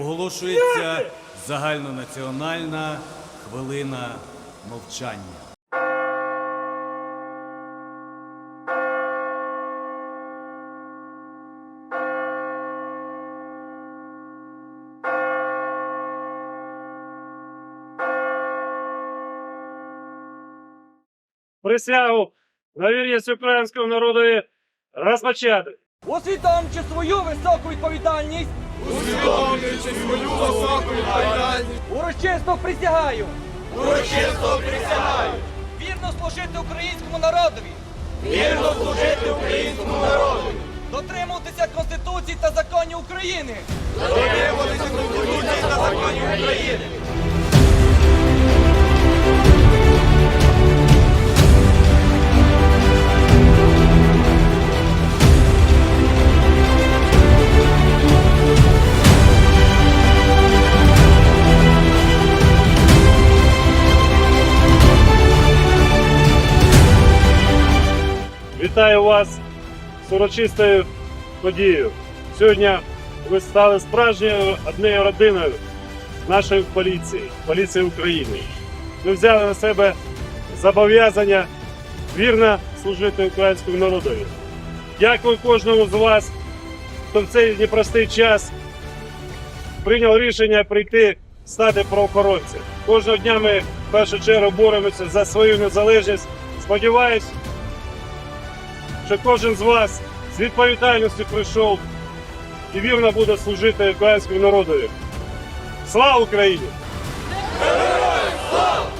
оголошується загальнонаціональна хвилина мовчання. присягу на вірність українському народові розпочати. усвідомлюючи свою високу відповідальність, Усвідомлюючи свою високу відповідальність, урочисто присягаю. Урочисто присягаю. Вірно служити українському народові, вірно служити українському народові, дотримуватися Конституції та законів України, дотримуватися Конституції та законів України, Вітаю вас з урочистою подією. Сьогодні ви стали справжньою однією родиною нашої поліції, поліції України. Ми взяли на себе зобов'язання вірно служити українському народові. Дякую кожному з вас, хто в цей непростий час прийняв рішення прийти стати правоохоронцем. Кожного дня ми в першу чергу боремося за свою незалежність. Сподіваюсь, що кожен з вас з відповідальністю прийшов і вірно буде служити українському народові. Слава Україні! Героям слава!